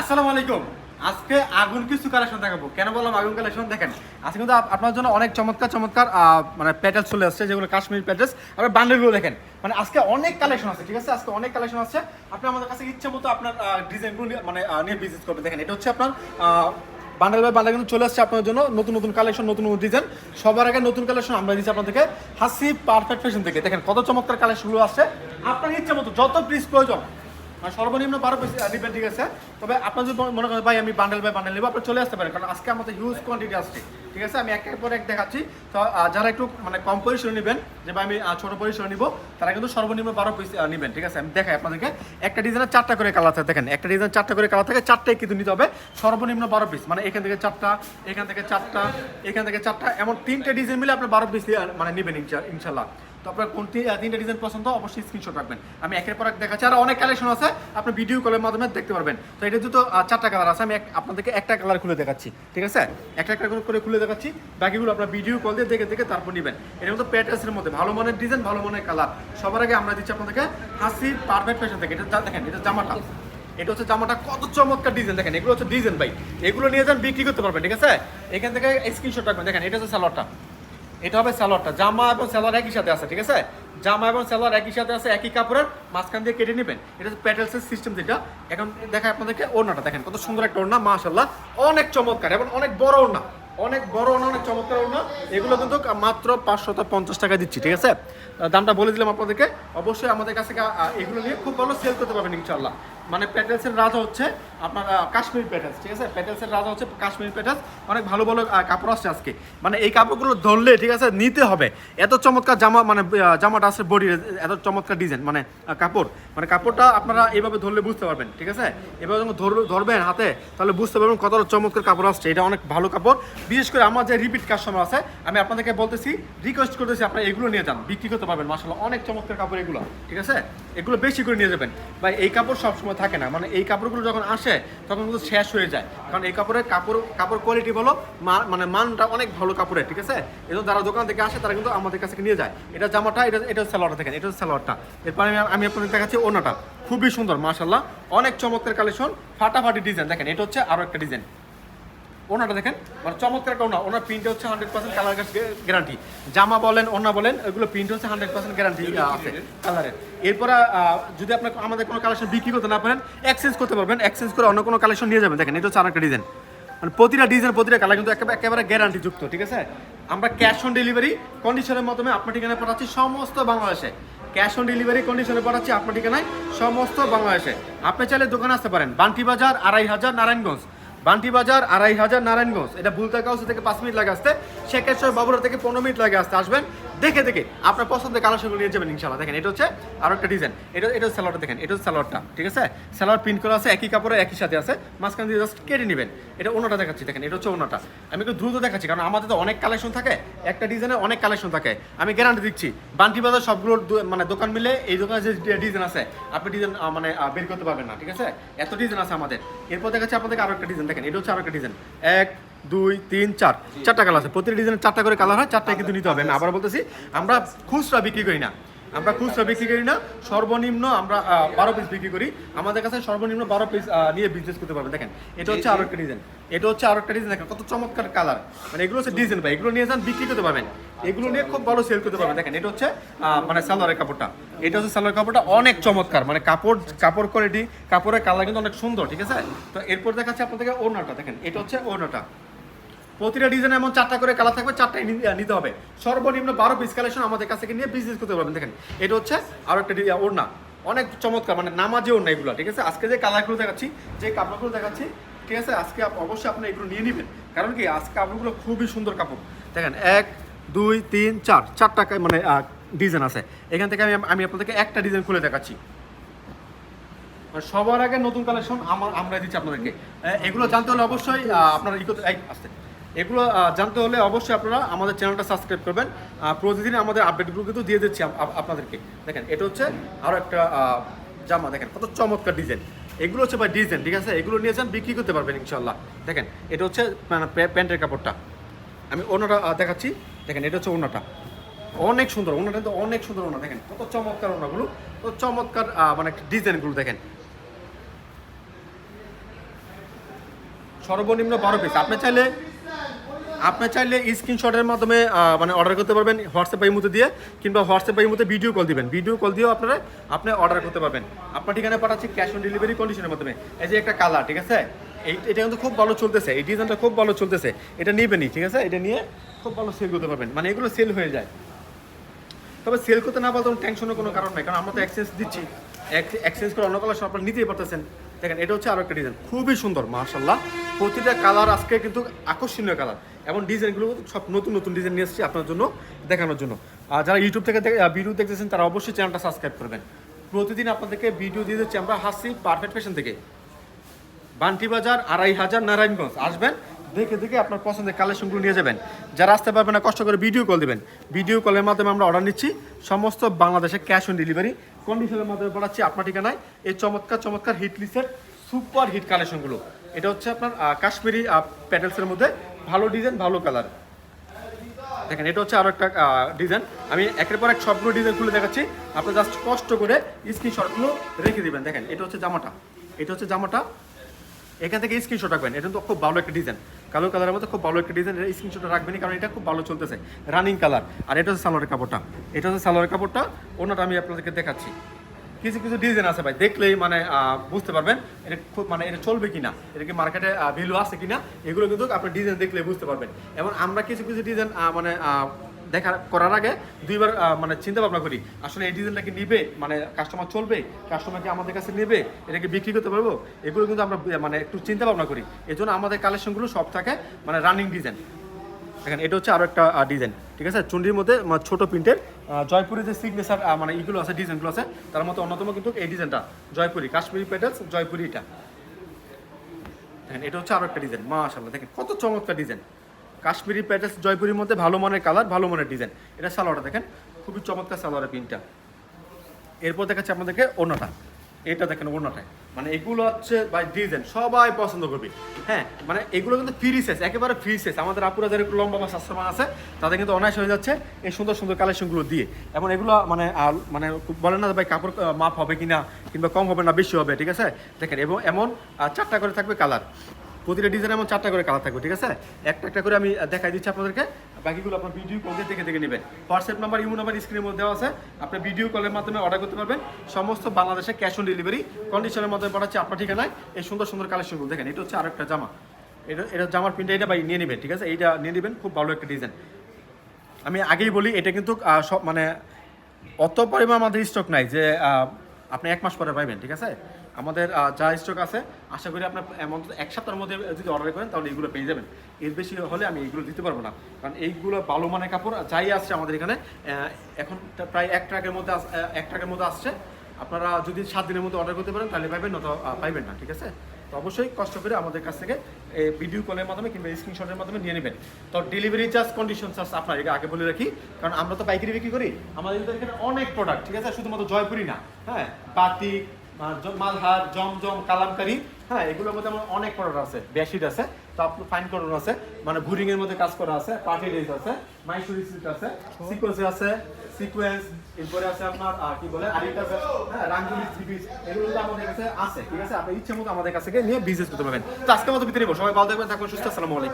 আসসালামু আলাইকুম। আজকে আগুন কিছু কালেকশন দেখাবো। কেন বললাম আগুন কালেকশন দেখেন, আজকে কিন্তু আপনার জন্য অনেক চমৎকার চমৎকার মানে প্যাটেলস চলে আসছে, যেগুলো কাশ্মীর প্যাটেলস আবার বান্ডেলগুলো দেখেন মানে আজকে অনেক কালেকশন আছে, ঠিক আছে? আজকে অনেক কালেকশন আছে। আপনি আমাদের কাছে ইচ্ছে মতো আপনার ডিজাইনগুলো মানে নিয়ে বিজনেস করবে দেখেন, এটা হচ্ছে আপনার বান্ডেল বাই বান্ডেল কিন্তু চলে আসছে আপনার জন্য। নতুন নতুন কালেকশন নতুন নতুন ডিজাইন সবার আগে নতুন কালেকশন আমরা দিচ্ছি আপনাদেরকে হাসি পারফেক্ট ফ্যাশন থেকে। দেখেন, কত চমৎকার কালেকশনগুলো আসছে। আপনার ইচ্ছে মতো যত পিস প্রয়োজন মানে সর্বনিম্ন বারো পিস নেবেন ঠিক আছে। তবে আপনার যদি মনে করেন, ভাই, আমি বান্ডেল বাই বান্ডেল নেব আপনি চলে আসতে পারেন, কারণ আজকে আমাদের হিউজ কোয়ান্টিটি আসছে। ঠিক আছে? আমি একের পর এক দেখাচ্ছি। তো যারা একটু মানে কম পরিসরে নেবেন, যে, ভাই, আমি ছোট পরিসরে নিব তারা কিন্তু সর্বনিম্ন বারো পিস নেবেন। ঠিক আছে? আমি দেখাই আপনাদেরকে। একটা ডিজাইনের চারটা করে কালার থাকে, দেখেন। একটা ডিজাইন চারটা করে কালার থাকে, চারটাই কিন্তু নিতে হবে। সর্বনিম্ন বারো পিস মানে এখান থেকে চারটা, এখান থেকে চারটা, এখান থেকে চারটা, এমন তিনটে ডিজাইন মিলে আপনি বারো পিস মানে নেবেন ইনশাল্লাহ। তো আপনার কোনটি তিনটে ডিজাইন পছন্দ, অবশ্যই স্ক্রিনশট রাখবেন। আমি একের পর এক দেখাচ্ছি। আর অনেক কালেকশন আছে, আপনি ভিডিও কলের মাধ্যমে দেখতে পারবেন। তো এটা যেহেতু চারটা কালার আছে, আমি আপনাদেরকে একটা কালার খুলে দেখাচ্ছি। ঠিক আছে? একটা একটা করে খুলে দেখাচ্ছি। বাকিগুলো আপনার ভিডিও কল দিয়ে দেখে দেখে তারপর নেবেন। এর মধ্যে প্যাটার্সের মধ্যে। ভালো মানের ডিজাইন ভালো মানের কালার সবার আগে আমরা দিচ্ছি আপনাদেরকে হাসি পারফেক্ট ফ্যাশন থেকে। এটা দেখেন, এটা জামাটা। এটা হচ্ছে জামাটা কত চমৎকার ডিজাইন দেখেন, এগুলো হচ্ছে ডিজাইন ভাই। এগুলো নিয়ে যান, বিক্রি করতে পারবেন, ঠিক আছে? এখান থেকে স্ক্রিনশট রাখবেন। দেখেন, এটা হচ্ছে সালোয়ারটা এটা হবে স্যালোয়ারটা। জামা এবং স্যালোয়ার একই সাথে আছে, ঠিক আছে? জামা এবং স্যালোয়ার একই সাথে আছে, একই কাপড়ের, মাঝখান দিয়ে কেটে নেবেন। এটা প্যাটেলসের সিস্টেম যেটা। এখন দেখায় আপনাদেরকে ওড়নাটা। দেখেন কত সুন্দর একটা ওড়না মাশাল্লাহ অনেক চমৎকার এবং অনেক বড় ওড়না। অনেক বড় অনেক চমৎকার ওড়না এগুলো কিন্তু মাত্র পাঁচশত পঞ্চাশ টাকা দিচ্ছি, ঠিক আছে? দামটা বলে দিলাম আপনাদেরকে। অবশ্যই আমাদের কাছে এগুলো নিয়ে খুব ভালো সেল করতে পারবেন ইনশাল্লাহ মানে প্যাটেলসের রাজা হচ্ছে আপনার কাশ্মীর প্যাটেলস, ঠিক আছে? প্যাটেলসের রাজা হচ্ছে কাশ্মীর প্যাটেলস। অনেক ভালো ভালো কাপড় আসছে আজকে। মানে এই কাপড়গুলো ধরলে, ঠিক আছে, নিতে হবে। এত চমৎকার জামা মানে জামাটা আছে বডির, এত চমৎকার ডিজাইন মানে কাপড়। মানে কাপড়টা আপনারা এইভাবে ধরলে বুঝতে পারবেন, ঠিক আছে? এভাবে যখন ধর- ধরবেন হাতে, তাহলে বুঝতে পারবেন কতটা চমৎকার কাপড় আসছে। এটা অনেক ভালো কাপড়। বিশেষ করে আমার যে রিপিট কাস্টমার আছে, আমি আপনাদেরকে বলতেছি রিকোয়েস্ট করতেছি আপনারা এগুলো নিয়ে যান, বিক্রি করতে পারবেন মাসাল্লাহ অনেক চমৎকার কাপড় এগুলো, ঠিক আছে? এগুলো বেশি করে নিয়ে যাবেন। ভাই, এই কাপড় সবসময় থাকে না মানে এই কাপড়গুলো যখন আসে, তখন কিন্তু শেষ হয়ে যায়। কারণ এই কাপড়ের কাপড় কাপড় কোয়ালিটি বলো মানে মানটা অনেক ভালো কাপড়ের ঠিক আছে? এই যারা দোকান থেকে আসে, তারা কিন্তু আমাদের কাছে নিয়ে যায়। এটা জামাটা, এটা এটা সালোয়ারটা, দেখেন, এটা সালোয়ারটা। এরপরে আমি আমি আপনাদের দেখাচ্ছি ওনাটা খুবই সুন্দর মাশাল্লাহ অনেক চমৎকার কালেকশন ফাটাফাটি ডিজাইন দেখেন, এটা হচ্ছে আরও একটা ডিজাইন ওনাটা দেখেন মানে চমৎকার একটা ওনা। ওনার প্রিন্ট হচ্ছে হান্ড্রেড পার্সেন্ট কালার গ্যারান্টি জামা বলেন ওনা বলেন ওইগুলো প্রিন্ট হচ্ছে হান্ড্রেড পার্সেন্ট গ্যারান্টি আছে কালারের এরপর যদি আপনার আমাদের কোনো কালেকশন বিক্রি করতে না পারেন এক্সচেঞ্জ করতে পারবেন। এক্সচেঞ্জ করে অন্য কোনো কালেকশন নিয়ে যাবেন। দেখেন, এটা হচ্ছে আরেকটা ডিজাইন মানে প্রতিটা ডিজাইন প্রতিটা কালার কিন্তু একেবারে গ্যারান্টি যুক্ত, ঠিক আছে? আমরা ক্যাশ অন ডেলিভারি কন্ডিশনের মাধ্যমে আপনার ঠিকানায় পাঠাচ্ছি সমস্ত বাংলাদেশে। ক্যাশ অন ডেলিভারি কন্ডিশনে পাঠাচ্ছি আপনার ঠিকানায় সমস্ত বাংলাদেশে। আপনি চাইলে দোকানে আসতে পারেন। বান্টি বাজার, আড়াই হাজার, নারায়ণগঞ্জ। বান্টি বাজার, আড়াই হাজার নারায়ণগঞ্জ। এটা ভুলতা কাউসি থেকে পাঁচ মিনিট লাগে আসতে। শেখেশ্বর বাবুরা থেকে পনেরো মিনিট লাগে আসতে। আসবেন। দেখে দেখে। আপনার পছন্দের কালেকশনগুলো নিয়ে যাবেন ইনশাল্লাহ দেখেন, এটা হচ্ছে আরও একটা ডিজাইন এটা এটা স্যালোয়ারটা দেখেন, এটা হচ্ছে স্যালোয়ারটা ঠিক আছে? স্যালোয়ার প্রিন্ট করা আছে, একই কাপড়ে, একই সাথে আছে। মাঝখান দিয়ে জাস্ট কেটে নেবেন। এটা ওনাটা দেখাচ্ছি, দেখেন, এটা হচ্ছে ওনাটা। আমি একটু দ্রুত দেখাচ্ছি, কারণ আমাদের তো অনেক কালেকশন থাকে, একটা ডিজাইনে অনেক কালেকশন থাকে। আমি গ্যারান্টি দিচ্ছি, বান্টি বাজার সবগুলোর মানে দোকান মিলে এই দোকানে যে ডিজাইন আছে, আপনি ডিজাইন মানে বের করতে পারবেন না, ঠিক আছে? এত ডিজাইন আছে আমাদের। এরপর দেখাচ্ছি আপনাদেরকে আরও একটা ডিজাইন দেখেন, এটা হচ্ছে আরও একটা ডিজাইন এক দুই, তিন, চার। চারটা কালার আছে। প্রতিটা ডিজাইনের চারটা করে কালার হয় চারটায় কিন্তু নিতে হবে। আমি আবার বলতেছি, আমরা খুচরা বিক্রি করি না। আমরা খুচরা বিক্রি করি না, সর্বনিম্ন আমরা বারো পিস বিক্রি করি। আমাদের কাছে সর্বনিম্ন বারো পিস নিয়ে বিজনেস করতে পারবেন। দেখেন, এটা হচ্ছে আরও একটা ডিজাইন এটা হচ্ছে আরও একটা ডিজাইন দেখেন, কত চমৎকার কালার মানে এগুলো হচ্ছে ডিজাইন ভাই। এগুলো নিয়ে যান, বিক্রি করতে পারবেন। এগুলো নিয়ে খুব ভালো সেল করতে পারবেন। দেখেন, এটা হচ্ছে মানে সালোয়ারের কাপড়টা। এটা হচ্ছে সালোয়ার কাপড়টা অনেক চমৎকার। মানে কাপড় কাপড় কোয়ালিটি কাপড়ের কালার কিন্তু অনেক সুন্দর, ঠিক আছে? তো এরপর দেখাচ্ছে আপনাদেরকে ওড়নাটা। দেখেন, এটা হচ্ছে ওড়নাটা। প্রতিটা ডিজাইন এমন চারটা করে কালার থাকবে, চারটাই নিতে হবে। সর্বনিম্ন বারো পিস কালেকশন আমাদের কাছ থেকে নিয়ে বিজনেস করতে পারবেন। দেখেন, এটা হচ্ছে আরও একটা ওড়না। অনেক চমৎকার মানে নামাজে ওড়না এগুলো, ঠিক আছে? আজকে যে কালারগুলো দেখাচ্ছি, যে কাপড়গুলো দেখাচ্ছি, ঠিক আছে? আজকে অবশ্যই আপনি এগুলো নিয়ে নেবেন। কারণ কি, আজকে কাপড়গুলো খুবই সুন্দর কাপড়। দেখেন, এক, দুই, তিন, চার, চারটা মানে ডিজাইন আছে। এখান থেকে আমি আমি আপনাদেরকে একটা ডিজাইন খুলে দেখাচ্ছি। সবার আগে নতুন কালেকশন আমার দিচ্ছি আপনাদেরকে। এগুলো জানতে হলে অবশ্যই আপনারা ই আসতে। এগুলো জানতে হলে অবশ্যই আপনারা আমাদের চ্যানেলটা সাবস্ক্রাইব করবেন। প্রতিদিন আমাদের আপডেটগুলো কিন্তু দিয়ে দিচ্ছি আপ- আপ- আপনাদেরকে। দেখেন, এটা হচ্ছে আরও একটা জামা, দেখেন, কত চমৎকার ডিজাইন। এগুলো হচ্ছে ভাই ডিজাইন, ঠিক আছে? এগুলো নিয়ে যান, বিক্রি করতে পারবেন ইনশাল্লাহ দেখেন, এটা হচ্ছে মানে প্যান্টের কাপড়টা। আমি ওনাটা দেখাচ্ছি। দেখেন, এটা হচ্ছে ওনাটা। অনেক সুন্দর, ওনাটা কিন্তু অনেক সুন্দর ওনা, দেখেন, কত চমৎকার ওনাগুলো। কত চমৎকার মানে ডিজাইনগুলো, দেখেন। সর্বনিম্ন বারো পিস আপনি চাইলে আপনি চাইলে স্ক্রিনশটের মাধ্যমে মানে অর্ডার করতে পারবেন হোয়াটসঅ্যাপ এই মতো দিয়ে, কিংবা হোয়াটসঅ্যাপ এই মতো ভিডিও কল দিবেন। ভিডিও কল দিয়েও আপনারা, আপনি অর্ডার করতে পারবেন। আপনার ঠিকানা পাঠাচ্ছি ক্যাশ অন ডেলিভারি কন্ডিশনের মাধ্যমে। এই যে একটা কালার ঠিক আছে? এই, এটা কিন্তু খুব ভালো চলতেছে। এই ডিজাইনটা খুব ভালো চলতেছে। এটা নিবেনই, ঠিক আছে? এটা নিয়ে খুব ভালো সেল করতে পারবেন। মানে এগুলো সেল হয়ে যায়। তবে সেল করতে না পারলে টেনশনের কোনো কারণ নাই, কারণ আমরা তো এক্সচেঞ্জ দিচ্ছি। এক্সচেঞ্জ করে অন্য কালার আপনারা নিতেই পারতেছেন। দেখেন, এটা হচ্ছে আরও একটা ডিজাইন খুবই সুন্দর মার্শাল্লাহ প্রতিটা কালার আজকে কিন্তু আকর্ষণীয় কালার এবং ডিজাইনগুলো সব নতুন নতুন ডিজাইন নিয়ে এসেছি আপনার জন্য, দেখানোর জন্য। আর যারা ইউটিউব থেকে ভিডিও দেখতেছেন, তারা অবশ্যই চ্যানেলটা সাবস্ক্রাইব করবেন। প্রতিদিন আপনাদেরকে ভিডিও দিয়ে দিচ্ছি আমরা হাসি পারফেক্ট ফ্যাশন থেকে। বান্টি বাজার, আড়াই হাজার নারায়ণগঞ্জ। আসবেন, দেখে দেখে আপনার পছন্দের কালেকশনগুলো নিয়ে যাবেন। যারা আসতে পারবেন না, কষ্ট করে ভিডিও কল দেবেন। ভিডিও কলের মাধ্যমে আমরা অর্ডার নিচ্ছি। সমস্ত বাংলাদেশে ক্যাশ অন ডেলিভারি কন্ডিশনের মাধ্যমে পাঠাচ্ছি আপনার ঠিকানায়। এই চমৎকার চমৎকার হিট লিস্টের সুপার হিট কালেকশনগুলো এটা হচ্ছে আপনার কাশ্মীরি প্যাটেলসের মধ্যে ভালো ডিজাইন ভালো কালার দেখেন, এটা হচ্ছে আরও একটা ডিজাইন আমি একের পর এক সবগুলো ডিজাইন খুলে দেখাচ্ছি। আপনি জাস্ট কষ্ট করে স্ক্রিনশটগুলো রেখে দিবেন। দেখেন, এটা হচ্ছে জামাটা। এটা হচ্ছে জামাটা। এখান থেকে স্ক্রিনশট রাখবেন। এটা তো খুব ভালো একটা ডিজাইন কালো কালারের মধ্যে খুব ভালো একটা ডিজাইন এটা স্ক্রিনশট রাখবেনই, কারণ এটা খুব ভালো চলতেছে। রানিং কালার আর এটা হচ্ছে সালোয়ারের কাপড়টা। এটা হচ্ছে সালোয়ারের কাপড়টা। ওনাটা আমি আপনাদেরকে দেখাচ্ছি। কিছু কিছু ডিজাইন আছে ভাই, দেখলেই মানে বুঝতে পারবেন এটা খুব মানে এটা চলবে কিনা, এটা কি মার্কেটে ভ্যালু আছে কিনা, এগুলো কিন্তু আপনি ডিজাইন দেখলে বুঝতে পারবেন। এবং আমরা কিছু কিছু ডিজাইন মানে দেখা করার আগে দুইবার মানে চিন্তা ভাবনা করি, আসলে এই ডিজাইনটা কি নিবে? মানে কাস্টমার চলবে? কাস্টমার কি আমাদের কাছে নেবে? এটা কি বিক্রি করতে পারব? এগুলো কিন্তু আমরা মানে একটু চিন্তা ভাবনা করি। এই জন্য আমাদের কালেকশনগুলো সব থাকে মানে রানিং ডিজাইন দেখেন, এটা হচ্ছে আরও একটা ডিজাইন ঠিক আছে? চুন্ডির মধ্যে ছোট প্রিন্টের জয়পুরের যে সিগনেচার মানে ইগুলো আছে ডিজাইনগুলো আছে, তার মধ্যে অন্যতম কিন্তু এই ডিজাইনটা জয়পুরি, কাশ্মীরি প্যাটেলস জয়পুরি এটা। দেখেন, এটা হচ্ছে আরও একটা ডিজাইন মাশাআল্লাহ, দেখেন, কত চমৎকার ডিজাইন কাশ্মীরি প্যাটেলস জয়পুরির মধ্যে ভালো মানের কালার ভালো মানের ডিজাইন এটা সালোয়ারটা, দেখেন, খুবই চমৎকার সালোয়ারের প্রিন্টটা এরপর দেখাচ্ছে আপনাদেরকে ওড়নাটা এটা দেখেন ওড়নাটায় মানে এগুলো হচ্ছে বাই ডিজাইন সবাই পছন্দ করবে। হ্যাঁ মানে এগুলো কিন্তু ফ্রি সাইজ একেবারে ফ্রি সাইজ আমাদের আপুরা যারা একটু লম্বা বা আছে, তাদের কিন্তু অনায়াস হয়ে যাচ্ছে এই সুন্দর সুন্দর কালেকশনগুলো দিয়ে। এবং এগুলো মানে মানে বলে বলেন না ভাই কাপড় মাপ হবে কিনা কিংবা কম হবে না, বেশি হবে, ঠিক আছে? দেখেন, এবং এমন চারটা করে থাকবে কালার প্রতিটা ডিজাইন এমন চারটা করে কালার থাকবে, ঠিক আছে? একটা একটা করে আমি দেখাই দিচ্ছি আপনাদেরকে। বাকিগুলো আপনার ভিডিও কল দিয়ে দেখে দেখে নেবেন। হোয়াটসঅ্যাপ নাম্বার ইমো নাম্বার স্ক্রিনের মধ্যে আছে। আপনি ভিডিও কলের মাধ্যমে অর্ডার করতে পারবেন। সমস্ত বাংলাদেশে ক্যাশ অন ডেলিভারি কন্ডিশনের মাধ্যমে পাঠাচ্ছি আপনার ঠিকানায়। এই সুন্দর সুন্দর কালেকশনগুলো দেখেন, এটা হচ্ছে আরেকটা জামা। এটা এটা জামার প্রিন্ট এটা ভাই নিয়ে নেবেন, ঠিক আছে? এইটা নিয়ে নেবেন, খুব ভালো একটা ডিজাইন আমি আগেই বলি, এটা কিন্তু সব মানে অত পরিমাণ আমাদের স্টক নাই যে আপনি এক মাস পরে পাইবেন, ঠিক আছে? আমাদের যা স্টক আছে আশা করি আপনার এমন এক সপ্তাহের মধ্যে যদি অর্ডার করেন তাহলে এইগুলো পেয়ে যাবেন। এর বেশি হলে আমি এইগুলো দিতে পারব না। কারণ এইগুলো ভালো মানের কাপড় যাই আসছে আমাদের এখানে এখন প্রায় এক ট্রাকের মধ্যে এক ট্রাকের মধ্যে আসছে। আপনারা যদি সাত দিনের মধ্যে অর্ডার করতে পারেন তাহলে পাইবেন নয়তো আহ, পাইবেন না ঠিক আছে? তো অবশ্যই কষ্ট করে আমাদের কাছ থেকে এই ভিডিও কলের মাধ্যমে কিংবা স্ক্রিনশটের মাধ্যমে নিয়ে নেবেন। তো ডেলিভারি চার্জ কন্ডিশন চার্জ আপনার এটা আগে বলে রাখি। কারণ আমরা তো পাইকারি বিক্রি করি। আমাদের এখানে অনেক প্রোডাক্ট ঠিক আছে? শুধুমাত্র জয়পুরি না হ্যাঁ? বাতিক মালহার জমজম কালামকারি হ্যাঁ এগুলোর মধ্যে আমার অনেক প্রোডাক্ট আছে আছে, তো আপনার ফাইন আছে মানে ভুরিং এর মধ্যে কাজ করা আছে পার্টি ড্রেস আছে, মাইসুরি সিল্ক আছে, সিকোয়েন্স আছে, সিকোয়েন্স, এরপরে আছে আপনার কি বলে আছে হ্যাঁ রাঙ্গুলি এগুলো কিন্তু আমাদের কাছে আছে, ঠিক আছে? আপনি ইচ্ছে মতো আমাদের কাছ নিয়ে বিজনেস করতে পারবেন। তো আজকের মতো ভিতরে সবাই ভালো থাকবেন থাকবেন সুস্থ, আসসালামু আলাইকুম।